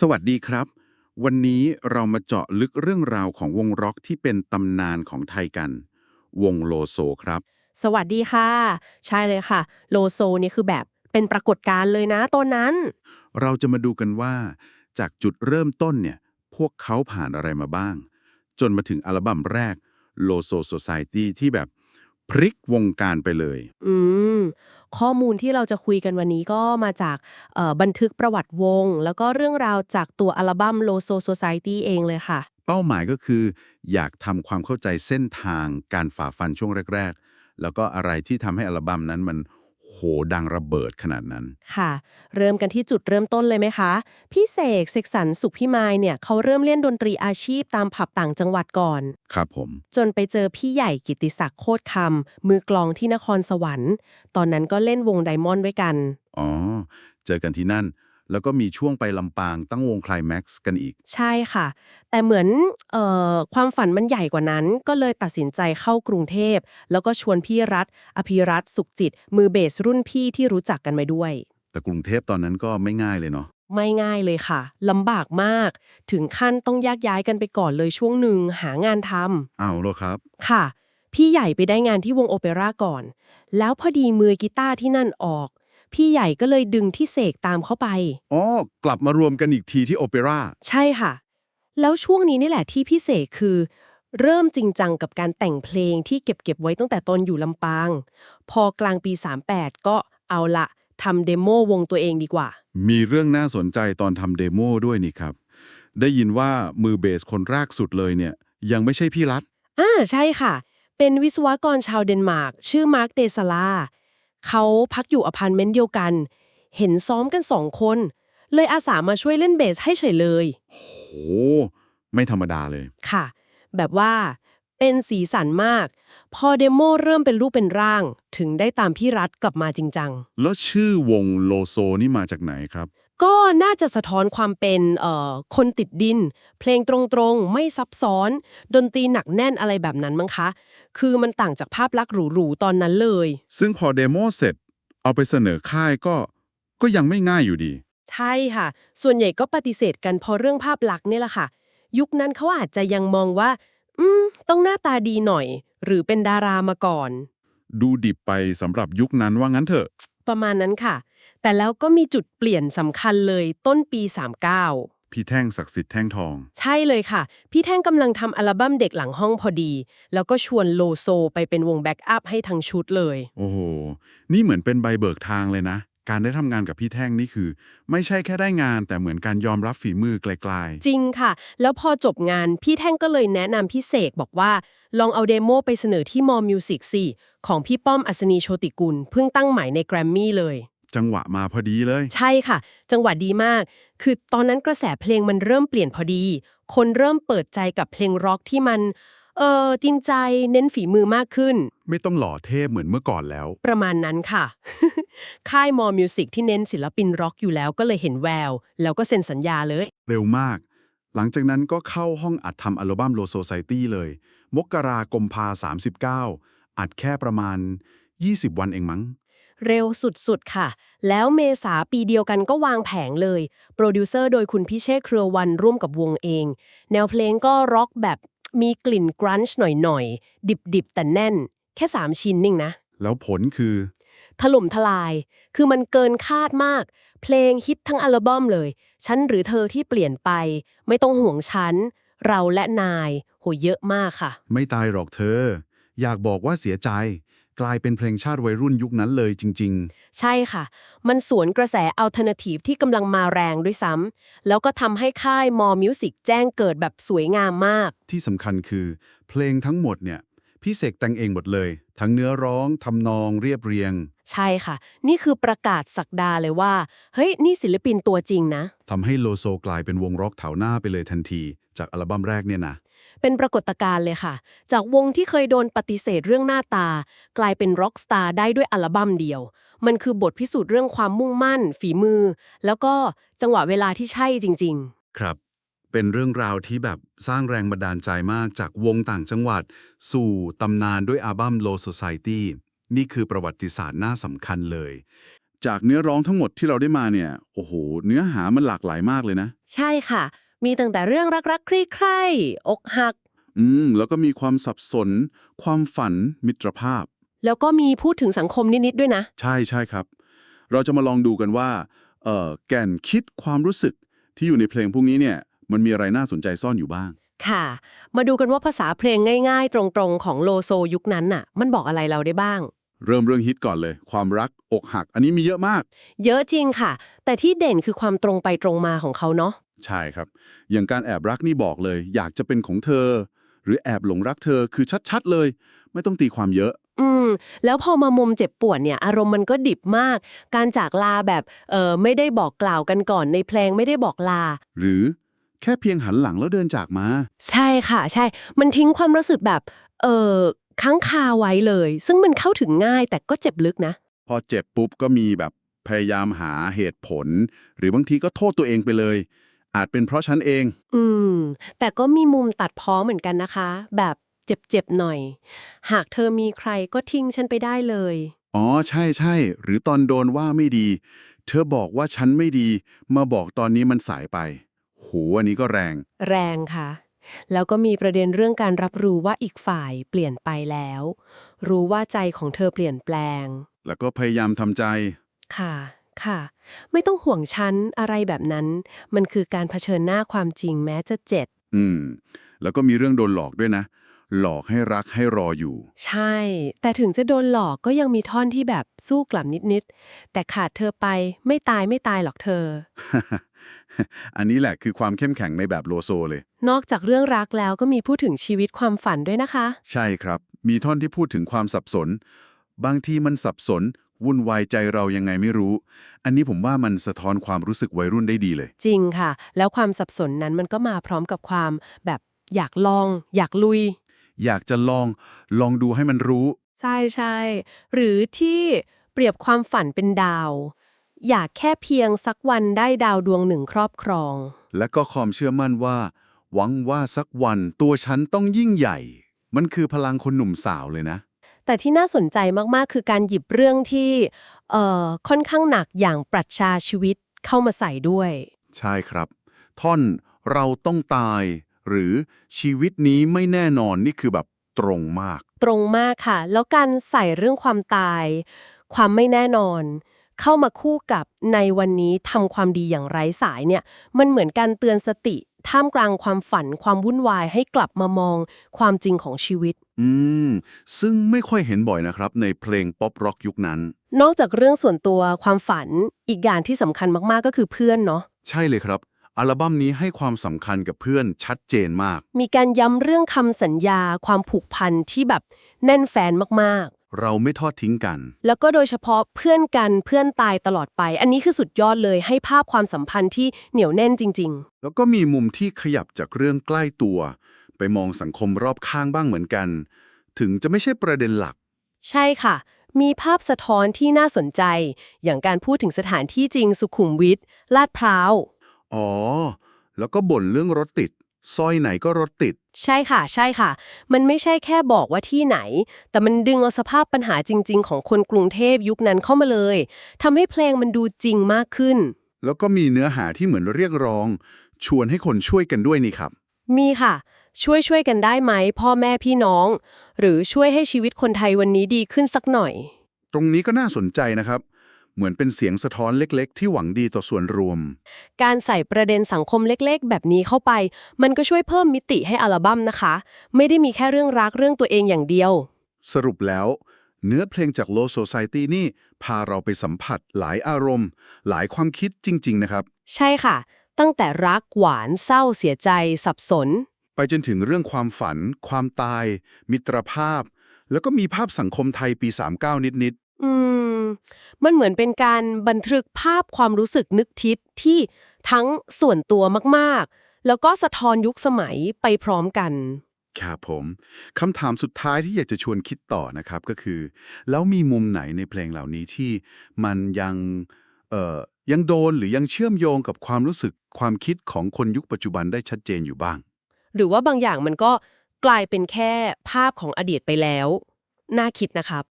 สวัสดีครับ วันนี้เรามาเจาะลึกเรื่องราวของวงร็อกที่เป็นตำนานของไทยกัน วงโลโซครับ สวัสดีค่ะ ใช่เลยค่ะ โลโซนี่คือแบบเป็นปรากฏการณ์เลยนะตอนนั้น เราจะมาดูกันว่า จากจุดเริ่มต้นเนี่ย พวกเขาผ่านอะไรมาบ้าง จนมาถึงอัลบั้มแรก Loso Society ที่แบบพลิกวงการไปเลย อืม ข้อมูลที่เราจะคุยกันวันนี้ก็มาจากบันทึกประวัติวง แล้วก็เรื่องราวจากตัวอัลบั้ม Loso Society เองเลยค่ะ เป้าหมายก็คือ อยากทำความเข้าใจเส้นทางการฝ่าฟันช่วงแรก ๆ แล้วก็อะไรที่ทำให้อัลบั้มนั้นมัน โหดังระเบิดขนาดนั้น ค่ะ เริ่มกันที่จุดเริ่มต้นเลยไหมคะ พี่เสกเสกสรรสุขพิมายเนี่ยเขาเริ่มเล่นดนตรีอาชีพตามผับต่างจังหวัดก่อน ครับผม จนไปเจอพี่ใหญ่กิตติศักดิ์โคตรคำมือกลองที่นครสวรรค์ ตอนนั้นก็เล่นวงไดมอนด์ด้วยกัน อ๋อ เจอกันที่นั่น แล้วก็มีช่วงไปลำปางตั้งวงคลายแม็กซ์กันอีก ใช่ค่ะ แต่เหมือนเอ่อความฝันมันใหญ่กว่านั้น ก็เลยตัดสินใจเข้ากรุงเทพ แล้วก็ชวนพี่รัฐ อภิรัตน์สุขจิต มือเบสรุ่นพี่ที่รู้จักกันมาด้วย แต่กรุงเทพตอนนั้นก็ไม่ง่ายเลยเนาะไม่ง่ายเลยค่ะลำบากมาก ถึงขั้นต้องแยกย้ายกันไปก่อนเลยช่วงหนึ่งหางานทำเอาแล้วครับ ค่ะ พี่ใหญ่ไปได้งานที่วงโอเปร่าก่อน แล้วพอดีมือกีตาร์ที่นั่นออก พี่ใหญ่ก็เลยดึงที่เสกตามเข้าไป อ๋อ กลับมารวมกันอีกทีที่โอเปร่า ใช่ค่ะ แล้วช่วงนี้นี่แหละที่พี่เสกคือ เริ่มจริงจังกับการแต่งเพลงที่เก็บเก็บไว้ตั้งแต่ตอนอยู่ลำปาง พอกลางปี 38 ก็เอาละทำเดโมวงตัวเองดีกว่า มีเรื่องน่าสนใจตอนทำเดโมด้วยนี่ครับ ได้ยินว่ามือเบสคนแรกสุดเลยเนี่ย ยังไม่ใช่พี่รัฐอ่าใช่ค่ะ เป็นวิศวกรชาวเดนมาร์กชื่อมาร์คเดซาลา เขาพักอยู่อพาร์ตเมนต์เดียวกัน เห็นซ้อมกันสองคน เลยอาสามาช่วยเล่นเบสให้เฉยเลย โห ไม่ธรรมดาเลย ค่ะ แบบว่าเป็นสีสันมาก พอเดโมเริ่มเป็นรูปเป็นร่าง ถึงได้ตามพี่รัฐกลับมาจริงจัง แล้วชื่อวงโลโซนี่มาจากไหนครับ ก็น่าจะสะท้อนความเป็นเอ่อคนติดดิน เพลงตรงๆ ไม่ซับซ้อน ดนตรีหนักแน่นอะไรแบบนั้นมั้งคะ คือมันต่างจากภาพลักษณ์หรูๆ ตอนนั้นเลย ซึ่งพอเดโมเสร็จ เอาไปเสนอค่ายก็ ก็ยังไม่ง่ายอยู่ดี ใช่ค่ะ ส่วนใหญ่ก็ปฏิเสธกันเพราะเรื่องภาพลักษณ์เนี่ยแหละค่ะ ยุคนั้นเขาอาจจะยังมองว่า อืม ต้องหน้าตาดีหน่อย หรือเป็นดารามาก่อน ดูดิบไปสำหรับยุคนั้นว่างั้นเถอะ ประมาณนั้นค่ะ แต่แล้วก็มีจุดเปลี่ยนสำคัญเลยต้นปี 39 พี่แท่งศักดิ์สิทธิ์แท่งทอง ใช่เลยค่ะ พี่แท่งกำลังทำอัลบั้มเด็กหลังห้องพอดี แล้วก็ชวนโลโซไปเป็นวงแบ็กอัพให้ทั้งชุดเลย โอ้โห นี่เหมือนเป็นใบเบิกทางเลยนะ การได้ทำงานกับพี่แท่งนี่คือ ไม่ใช่แค่ได้งาน แต่เหมือนการยอมรับฝีมือไกลจริงค่ะ แล้วพอจบงานพี่แท่งก็เลยแนะนำพี่เสกบอกว่า ลองเอาเดโมไปเสนอที่มอมิวสิกสิของพี่ป้อมอัศนีโชติกุลเพิ่งตั้งใหม่ในแกรมมี่เลยๆ จังหวะมาพอดีเลย ใช่ค่ะ จังหวะดีมาก คือตอนนั้นกระแสเพลงมันเริ่มเปลี่ยนพอดี คนเริ่มเปิดใจกับเพลงร็อกที่มัน เออจริงใจเน้นฝีมือมากขึ้น ไม่ต้องหล่อเทพเหมือนเมื่อก่อนแล้ว ประมาณนั้นค่ะ ค่ายมอมิวสิกที่เน้นศิลปินร็อกอยู่แล้วก็เลยเห็นแวว แล้วก็เซ็นสัญญาเลย เร็วมาก หลังจากนั้นก็เข้าห้องอัดทำอัลบั้มโลโซไซตี้เลย มกรากมพา39 อัดแค่ประมาณ 20 วันเองมั้ง เร็วสุดๆ ค่ะ แล้วเมษาปีเดียวกันก็วางแผงเลย โปรดิวเซอร์โดยคุณพิเชษเครือวันร่วมกับวงเอง แนวเพลงก็ร็อกแบบมีกลิ่นกรันช์หน่อยๆ ดิบๆ แต่แน่น แค่ 3 ชิ้นนิ่งนะ แล้วผลคือ ถล่มทลาย คือมันเกินคาดมาก เพลงฮิตทั้งอัลบั้มเลย ฉันหรือเธอที่เปลี่ยนไป ไม่ต้องห่วงฉัน เราและนาย โหเยอะมากค่ะ ไม่ตายหรอกเธอ อยากบอกว่าเสียใจ กลายเป็นเพลงชาติวัยรุ่นยุคนั้นเลยจริงใช่ค่ะ มันสวนกระแสอัลเทอร์เนทีฟที่กำลังมาแรงด้วยซ้ำแล้วก็ทำให้ค่ายมอมิวสิกแจ้งเกิดแบบสวยงามมากๆที่สำคัญคือ เพลงทั้งหมดเนี่ยพี่เสกแต่งเองหมดเลย ทั้งเนื้อร้องทำนองเรียบเรียง ใช่ค่ะ นี่คือประกาศสักดาเลยว่า เฮ้ย นี่ศิลปินตัวจริงนะทำให้โลโซกลายเป็นวงร็อกแถวหน้าไปเลยทันที จากอัลบั้มแรกเนี่ยนะ เป็นปรากฏการณ์เลยค่ะ จากวงที่เคยโดนปฏิเสธเรื่องหน้าตา กลายเป็นร็อกสตาร์ได้ด้วยอัลบั้มเดียว มันคือบทพิสูจน์เรื่องความมุ่งมั่น ฝีมือ แล้วก็จังหวะเวลาที่ใช่จริงครับ เป็นเรื่องราวที่แบบสร้างแรงบันดาลใจมากจากวงต่างจังหวัด สู่ตำนานด้วยอัลบั้ม Low Society นี่คือประวัติศาสตร์น่าสำคัญเลย จากเนื้อร้องทั้งหมดที่เราได้มาเนี่ย โอ้โห เนื้อหามันหลากหลายมากเลยนะ ใช่ค่ะ มีตั้งแต่เรื่องรักๆคลี่ใคร่อกหัก อืม แล้วก็มีความสับสน ความฝัน มิตรภาพ แล้วก็มีพูดถึงสังคมนิด ๆ ด้วยนะ ใช่ใช่ครับ เราจะมาลองดูกันว่าเอ่อแก่นคิดความรู้สึกที่อยู่ในเพลงพวกนี้เนี่ย มันมีอะไรน่าสนใจซ่อนอยู่บ้าง ค่ะ มาดูกันว่าภาษาเพลงง่าย ๆ ตรงๆ ของโลโซยุคนั้นน่ะ มันบอกอะไรเราได้บ้าง เริ่มเรื่องฮิตก่อนเลย ความรักอกหัก อันนี้มีเยอะมาก เยอะจริงค่ะ แต่ที่เด่นคือความตรงไปตรงมาของเขาเนาะ ใช่ครับ อย่างการแอบรักนี่บอกเลย อยากจะเป็นของเธอ หรือแอบหลงรักเธอคือชัดๆเลย ไม่ต้องตีความเยอะ อืม แล้วพอมามุมเจ็บปวดเนี่ย อารมณ์มันก็ดิบมาก การจากลาแบบเออไม่ได้บอกกล่าวกันก่อนในเพลงไม่ได้บอกลา หรือแค่เพียงหันหลังแล้วเดินจากมา ใช่ค่ะ ใช่ มันทิ้งความรู้สึกแบบเออค้างคาไว้เลย ซึ่งมันเข้าถึงง่ายแต่ก็เจ็บลึกนะ พอเจ็บปุ๊บก็มีแบบพยายามหาเหตุผล หรือบางทีก็โทษตัวเองไปเลย อาจเป็นเพราะฉันเอง อืม แต่ก็มีมุมตัดพ้อเหมือนกันนะคะ แบบเจ็บๆหน่อย หากเธอมีใครก็ทิ้งฉันไปได้เลย อ๋อ ใช่ใช่ หรือตอนโดนว่าไม่ดี เธอบอกว่าฉันไม่ดี มาบอกตอนนี้มันสายไป โห อันนี้ก็แรง แรงค่ะ แล้วก็มีประเด็นเรื่องการรับรู้ว่าอีกฝ่ายเปลี่ยนไปแล้ว รู้ว่าใจของเธอเปลี่ยนแปลง แล้วก็พยายามทำใจ ค่ะ ค่ะ ไม่ต้องห่วงฉันอะไรแบบนั้น มันคือการเผชิญหน้าความจริงแม้จะเจ็บอืม แล้วก็มีเรื่องโดนหลอกด้วยนะ หลอกให้รักให้รออยู่ ใช่ แต่ถึงจะโดนหลอกก็ยังมีท่อนที่แบบสู้กลับนิดๆ แต่ขาดเธอไปไม่ตายไม่ตายหรอกเธอ อันนี้แหละคือความเข้มแข็งในแบบโลโซเลย นอกจากเรื่องรักแล้วก็มีพูดถึงชีวิตความฝันด้วยนะคะ ใช่ครับ มีท่อนที่พูดถึงความสับสน บางทีมันสับสน วุ่นวายใจเรายังไงไม่รู้ อันนี้ผมว่ามันสะท้อนความรู้สึกวัยรุ่นได้ดีเลย จริงค่ะ แล้วความสับสนนั้นมันก็มาพร้อมกับความแบบอยากลอง อยากลุย อยากจะลองลองดูให้มันรู้ ใช่ใช่หรือที่เปรียบความฝันเป็นดาว อยากแค่เพียงสักวันได้ดาวดวงหนึ่งครอบครอง และก็ความเชื่อมั่นว่า หวังว่าสักวันตัวฉันต้องยิ่งใหญ่ มันคือพลังคนหนุ่มสาวเลยนะ แต่ที่น่าสนใจมากๆ คือการหยิบเรื่องที่เอ่อค่อนข้างหนักอย่างปรัชญาชีวิตเข้ามาใส่ด้วย ใช่ครับ ท่อนเราต้องตาย หรือชีวิตนี้ไม่แน่นอนนี่คือแบบตรงมาก ตรงมากค่ะ แล้วการใส่เรื่องความตาย ความไม่แน่นอน เข้ามาคู่กับในวันนี้ทำความดีอย่างไร้สายเนี่ย มันเหมือนการเตือนสติ ท่ามกลางความฝันความวุ่นวายให้กลับมามองความจริงของชีวิต อืม ซึ่งไม่ค่อยเห็นบ่อยนะครับ ในเพลงป๊อปร็อกยุคนั้น นอกจากเรื่องส่วนตัวความฝันอีกอย่างที่สำคัญมากๆก็คือเพื่อนเนาะใช่เลยครับ อัลบั้มนี้ให้ความสำคัญกับเพื่อนชัดเจนมาก มีการย้ำเรื่องคำสัญญา ความผูกพันที่แบบแน่นแฟนมากเราไม่ทอดทิ้งกันๆแล้วก็โดยเฉพาะเพื่อนกันเพื่อนตายตลอดไป อันนี้คือสุดยอดเลยให้ภาพความสัมพันธ์ที่เหนียวแน่นจริงแล้วก็มีมุมที่ขยับจากเรื่องใกล้ตัว ไปมองสังคมรอบข้างบ้างเหมือนกัน ถึงจะไม่ใช่ประเด็นหลักๆใช่ค่ะ มีภาพสะท้อนที่น่าสนใจ อย่างการพูดถึงสถานที่จริงสุขุมวิทลาดพร้าว อ๋อ แล้วก็บ่นเรื่องรถติด ซอยไหนก็รถติด ใช่ค่ะ ใช่ค่ะ มันไม่ใช่แค่บอกว่าที่ไหน แต่มันดึงเอาสภาพปัญหาจริง ๆ ของคนกรุงเทพยุคนั้นเข้ามาเลยทำให้เพลงมันดูจริงมากขึ้น แล้วก็มีเนื้อหาที่เหมือนเรียกร้อง ชวนให้คนช่วยกันด้วยนี่ครับ มีค่ะ ช่วยช่วยกันได้ไหมพ่อแม่พี่น้อง หรือช่วยให้ชีวิตคนไทยวันนี้ดีขึ้นสักหน่อย ตรงนี้ก็น่าสนใจนะครับ เหมือนเป็นเสียงสะท้อนเล็กๆ ที่หวังดีต่อส่วนรวม การใส่ประเด็นสังคมเล็กๆ แบบนี้เข้าไป มันก็ช่วยเพิ่มมิติให้อัลบั้มนะคะ ไม่ได้มีแค่เรื่องรักเรื่องตัวเองอย่างเดียว สรุปแล้วเนื้อเพลงจาก Low Society นี่ พาเราไปสัมผัสหลายอารมณ์ หลายความคิดจริง ๆ นะครับ ใช่ค่ะ ตั้งแต่รักหวานเศร้าเสียใจ สับสน ไปจนถึงเรื่องความฝัน ความตาย มิตรภาพ แล้วก็มีภาพสังคมไทยปี 39 นิดอืม มันเหมือนเป็นการบันทึกภาพความรู้สึกนึกทิศที่ทั้งส่วนตัวมากๆ แล้วก็สะท้อนยุคสมัยไปพร้อมกันๆครับผมคำถามสุดท้ายที่อยากจะชวนคิดต่อนะครับก็คือ แล้วมีมุมไหนในเพลงเหล่านี้ที่มันยังเอ่อยังโดนหรือยังเชื่อมโยงกับความรู้สึกความคิดของคนยุคปัจจุบันได้ชัดเจนอยู่บ้าง หรือว่าบางอย่างมันก็กลายเป็นแค่ภาพของอดีตไปแล้ว น่าคิดนะครับ